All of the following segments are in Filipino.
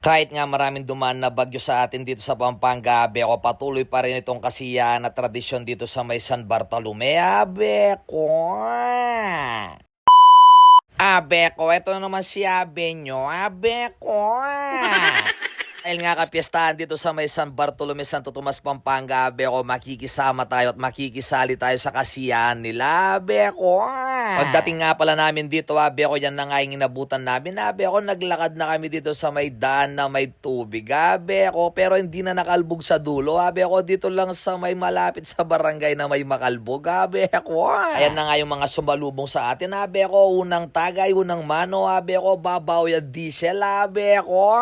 Kahit nga maraming dumaan na bagyo sa atin dito sa Pampanga, beko patuloy pa rin itong kasiyahan at tradisyon dito sa may San Bartolome. Abeko! Abeko, eto na naman si Abenyo. Abeko! Dahil nga kapiestahan dito sa may San Bartolome, Santo Tomas, Pampanga, Beko, makikisama tayo at makikisali tayo sa kasiyahan nila, Beko. Pagdating nga pala namin dito, ah, Beko, yan na nga yung inabutan namin, ah, Beko, naglakad na kami dito sa may daan na may tubig, ah, Beko, pero hindi na nakalbog sa dulo, ah, Beko, dito lang sa may malapit sa barangay na may makalbog, ah, Beko. Ayan na nga yung mga sumalubong sa atin, ah, Beko, unang tagay, unang mano, ah, Beko, babaw yung diesel, ah, Beko.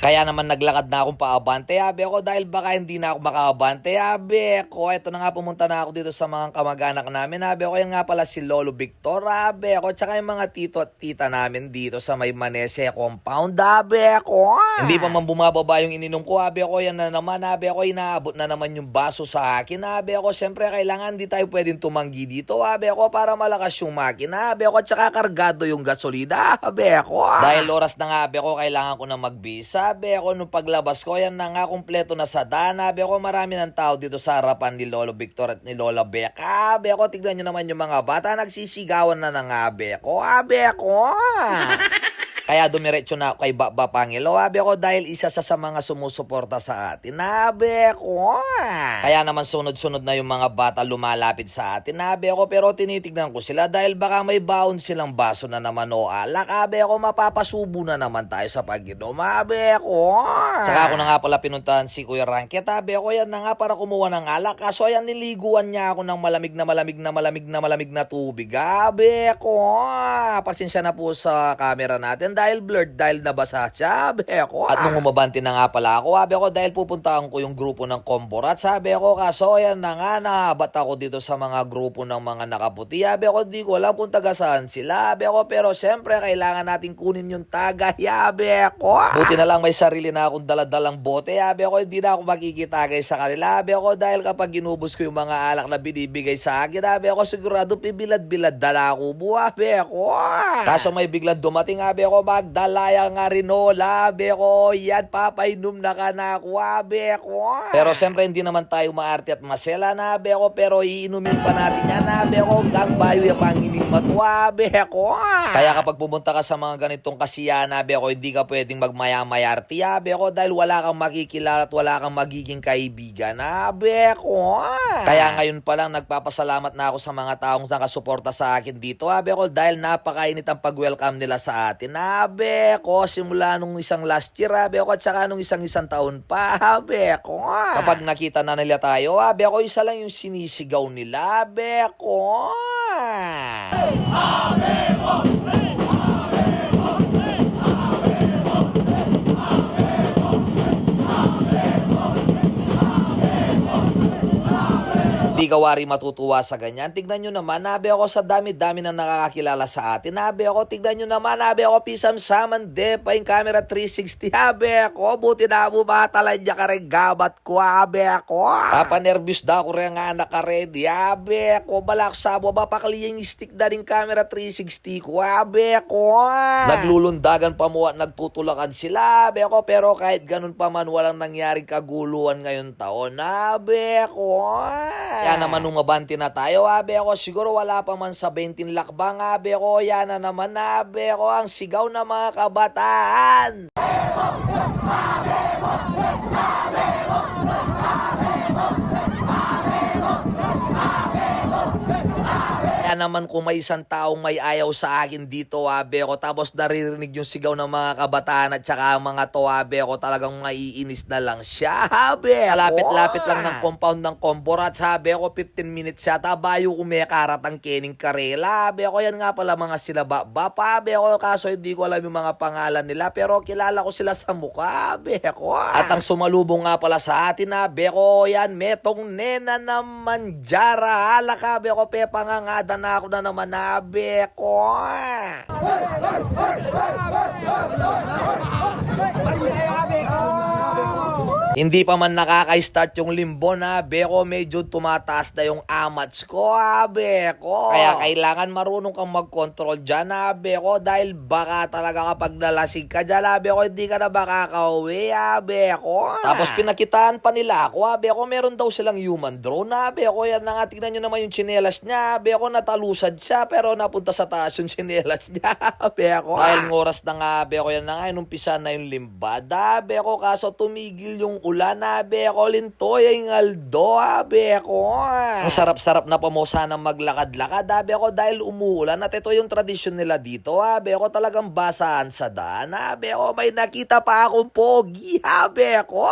Kaya naman naglakad na akong paabante, abe ko, dahil baka hindi na ako makaabante, abe ko. Ito na nga, pumunta na ako dito sa mga kamag-anak namin, abe ko. Yan nga pala si Lolo Victor, abe ko. Tsaka yung mga tito at tita namin dito sa may Manese compound, abe ko. Hindi pa man bumababa yung ininom ko, abe ko. Yan na naman, abe ko. Inaabot na naman yung baso sa akin, abe ko. Siyempre, kailangan di tayo pwedeng tumanggi dito, abe ko, para malakas yung makina, abe ko. Tsaka kargado yung gasolina, abe ko. Dahil oras na nga, abe ko, kailangan ko na magbisa, abe ko. Nung paglabas ko, yan na nga, kumpleto na sa dana, abe ko. Marami ng tao dito sa harapan ni Lolo Victor at ni Lola Becca, abe ko. Tignan nyo naman yung mga bata, nagsisigawan na ng abe ko, abe ko. Kaya dumiretso na ako kay Baba Pangilo, abe ko, dahil isa sa sa mga sumusuporta sa atin, abe ko. Kaya naman sunod-sunod na yung mga bata lumalapit sa atin, abe ko, pero tinitignan ko sila dahil baka may baon silang baso na naman o alak, abe ko, mapapasubo na naman tayo sa pag-inom, abe ko. Tsaka ako na nga pala pinuntahan si Kuya Ranket, abe ko, yan na nga para kumuha ng alak, kaso ayan niliguan niya ako ng malamig na malamig na malamig na malamig na tubig, abe ko. Pasensya na po sa camera natin dahil blurred dahil nabasa siya, abe ko. At nung umabante na nga pala ako, abe ko, dahil pupuntahan ko yung grupo ng Komborat, sabi ko, kaso yan na nga, nahabat ako dito sa mga grupo ng mga nakaputi, abe ko, di ko alam kung taga saan sila, abe ko, pero syempre, kailangan natin kunin yung taga, abe ko. Buti na lang may sarili na akong daladalang bote, abe ko, hindi na ako makikitagay sa kanila, abe ko, dahil kapag inubos ko yung mga alak na binibigay sa akin, abe ko, sigurado pibilad-bilad dala ako, buwabe ko. Kaso may biglang dumating, abe ko, magdalaya nga rin o, labe ko, yan, papainom na ka na ako, abe ko. Pero siyempre, hindi naman tayo maarte at masela. Na, abe ko, pero iinumin pa natin yan, abe ko, gang bayo yung pangiming matwa, abe ko. Kaya kapag pumunta ka sa mga ganitong kasiyahan, abe ko, hindi ka pwedeng magmaya-mayarte, abe ko, dahil wala kang makikilala at wala kang magiging kaibigan, abe ko. Kaya ngayon pa lang, nagpapasalamat na ako sa mga taong nakasuporta sa akin dito, abe ko, dahil napakainit ang pag-welcome nila sa atin, abe ko, simula nung isang last year, abe ko, at saka nung isang isang taon pa, abe ko. Kapag nakita na nila tayo, abe ko, isa lang yung sinisigaw nila, abe ko. Di ka wari matutuwa sa ganyan. Tignan nyo naman, nabi ako sa dami-dami na nakakakilala sa atin. Nabi ako, tignan nyo naman, nabi ako, pisam saman de, pa yung camera 360. Nabi ako, buti na mo matalan niya ka rin gabat ko, nabi ako. Papa nervous da ako rin nga nakaredy. Nabi ako, balak sa mo, mapakali yung stick da rin camera 360 ko, nabi ako. Naglulundagan pa mo at nagtutulakan sila, nabi ako, pero kahit ganun pa man, walang nangyaring kaguluhan ngayon taon, nabi ako. Kaya naman nung mabanti na tayo, abe ako, siguro wala pa man sa 20 lakbang, abe ko, yan na naman, abe ko, ang sigaw ng mga kabataan. Naman kung may isang taong may ayaw sa akin dito, abe ko, tapos naririnig yung sigaw ng mga kabataan at saka mga to, abe ko, talagang maiinis na lang siya, abe. Ko. Lapit-lapit lang ng compound ng Komborat, sabi ko, 15 minutes siya, tabayo kumekarat ang kening karela, abe ko, yan nga pala mga sila baba, abe ko, kaso hindi ko alam yung mga pangalan nila, pero kilala ko sila sa mukha, abe ko. At ang sumalubong nga pala sa atin, abe ko, yan, metong nena naman, jara, alaka, abe ko, pe, pangangada na ako na naman, abe ko. Hindi pa man nakaka-start yung limbo na beko medyo tumataas na yung amats ko ha beko. Kaya kailangan marunong kang mag-control dyan ha beko dahil baka talaga kapag nalasing ka dyan ha beko hindi ka na makakauwi ha beko. Tapos pinakitaan pa nila ako ha beko meron daw silang human drone ha beko yan na nga tignan nyo naman yung chinelas niya ha beko natalusad siya pero napunta sa taas yung chinelas niya ha beko. Dahil ng oras na nga beko yan na nga inumpisa na yung limbada beko kaso tumigil yung ulan na beko lintoy yung aldo ha beko. Ang sarap-sarap na pa mo sana maglakad-lakad ha beko dahil umuulan at ito yung tradisyon nila dito ha beko talagang basahan sa daan ha beko may nakita pa akong pogi ha beko.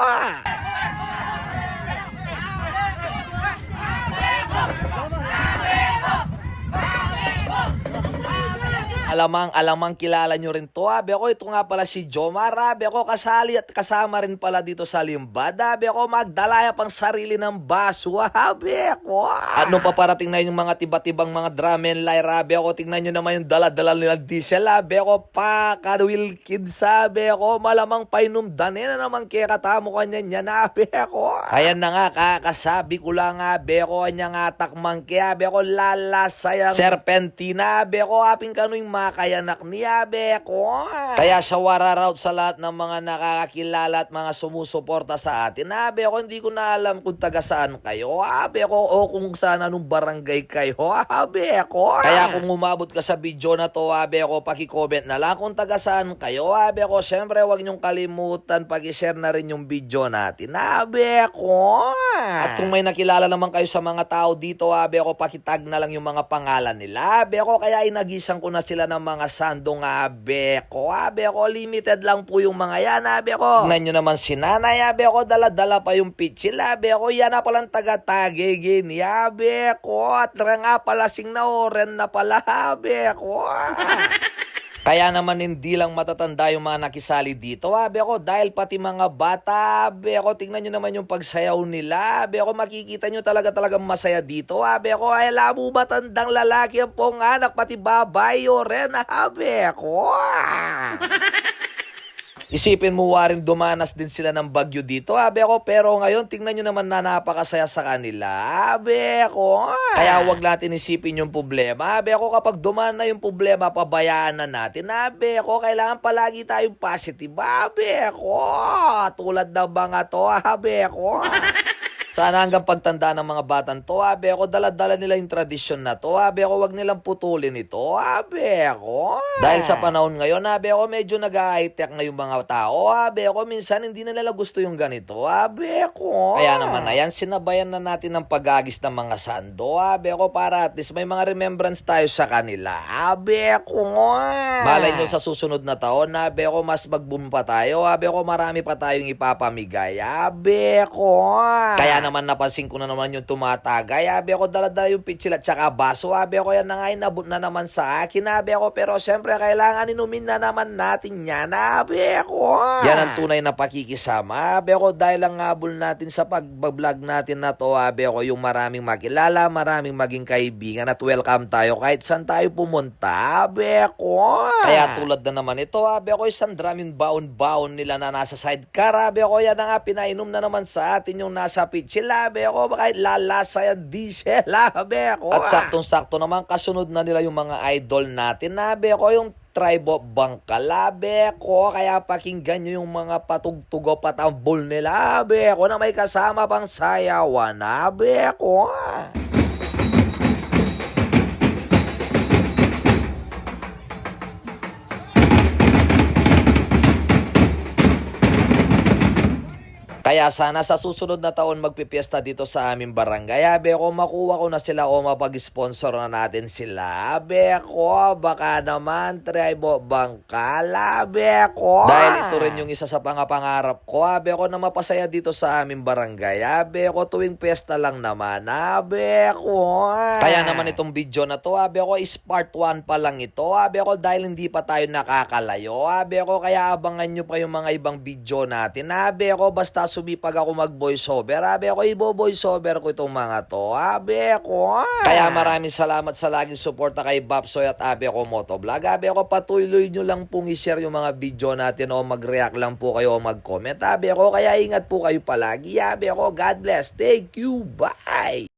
Alamang, alamang kilala nyo rin to. Abi ako, ito nga pala si Jomar. Abi ako, kasali at kasama rin pala dito sa limbad. Abi ako, magdalaya pang sarili ng baso. Abi ako. Ano pa parating na yung mga tiba-tibang mga drum and lyre. Abi ako, tingnan nyo naman yung dala-dala nilang diesel. Abi ako, pa, Kadwil Kid sabi ako, malamang painumdanin na naman kaya katamo kanya niya. Abi ako. Kaya na nga, kakasabi ko lang. Abi ako, kanya nga takmang kaya. Abi ako, lalasayang serpentina. Abi ako, aping kano'y makayanak niya, beko. Kaya siya wararaut sa lahat ng mga nakakakilala at mga sumusuporta sa atin. Ha, beko, hindi ko na alam kung taga saan kayo. Ha, beko, o kung saan anong barangay kayo. Ha, beko. Kaya kung umabot ka sa video na to, ha, beko, pakicomment na lang kung taga saan kayo. Ha, beko, syempre, huwag niyong kalimutan pag-share na rin yung video natin. Ha, beko. At kung may nakilala naman kayo sa mga tao dito, ha, beko, pakitag na lang yung mga pangalan nila. Ha, beko, kaya inagisan ko na sila ng mga sandong abe ko. Abe ko, limited lang po yung mga yan, abe ko. Tingnan nyo naman si nanay, abe ko, dala-dala pa yung pitchil, abe ko. Yan na palang taga-tagigin, abe ko. At nga pala sing na oren na pala, abe ko. Kaya naman hindi lang matatanda yung mga nakisali dito, abe ko, dahil pati mga bata, abe ko, tingnan nyo naman yung pagsayaw nila, abe ko, makikita nyo talaga talagang masaya dito, abe ko, ay labo matandang lalaki ang pong anak, pati babae o rin, abe ko. Isipin mo waring dumanas din sila ng bagyo dito, abe ko. Pero ngayon, tingnan nyo naman na napakasaya sa kanila, abe ko. Kaya wag natin isipin yung problema, abe ko. Kapag dumaan na yung problema, pabayaan na natin, abe ko. Kailangan palagi tayong positive, abe ko. Tulad ng mga to, abe ko. Sana hanggang pagtanda ng mga batang to, abe ako, dala-dala nila yung tradisyon na to, abe ako, wag nilang putulin ito, abe ako. Dahil sa panahon ngayon, abe ako, medyo nag-high-tech na yung mga tao, abe ako, minsan hindi na nila gusto yung ganito, abe ako. Kaya naman na yan, sinabayan na natin ng pag-agis ng mga sando, abe ako, para at least may mga remembrance tayo sa kanila, abe ako. Malay nyo sa susunod na taon, abe ako, mas mag-boom pa tayo, abe ako, marami pa tayong ipapamigay, abe ako. Kaya naman napansin ko na naman yung tumatagay. Abi ako dala-dala yung pitsil at saka baso. Abi ako yan na nga inabot na naman sa akin. Abi ako pero syempre kailangan inumin na naman natin yan. Abi ako. Yan ang tunay na pakikisama. Abi ako dahil ang habol natin sa pag-vlog natin na to. Abi ako yung maraming makilala, maraming maging kaibigan at welcome tayo kahit saan tayo pumunta. Abi ako. Kaya tulad na naman ito. Abi ako isang drum yung baon-baon nila na nasa sidecar. Abi ako yan na nga pinainom na naman sa atin yung nasa pitch labi ako, bakit lalasa yan diesel, labi ako. At saktong-sakto naman, kasunod na nila yung mga idol natin, labi ako, yung tribe of Bangkalabe ko. Kaya pakinggan nyo yung mga patugtugo patambol nila. Abe ko na may kasama pang sayawan. Abe ko. Kaya sana sa susunod na taon magpipiesta dito sa aming barangay. Abe ko, makuha ko na sila o mapag-sponsor na natin sila. Abe ko, baka naman, tribo bangkala. Abe ko. Dahil ito rin yung isa sa pangapangarap ko. Abe ko na mapasaya dito sa aming barangay. Abe ko, tuwing piyesta lang naman. Abe ko. Kaya naman itong video na to, abe ko, is part 1 pa lang ito. Abe ko, dahil hindi pa tayo nakakalayo. Abe ko, kaya abangan nyo pa yung mga ibang video natin. Abe ko, basta sumipag ako mag-voiceover. Abe ako, ibo-voiceover ko itong mga to. Abe ako. Kaya maraming salamat sa laging suporta kay Bapsoy at Abe ako Motovlog. Abe ako, patuloy nyo lang pong i-share yung mga video natin o mag-react lang po kayo o mag-comment. Abe ako, kaya ingat po kayo palagi. Abe ako, God bless. Thank you. Bye.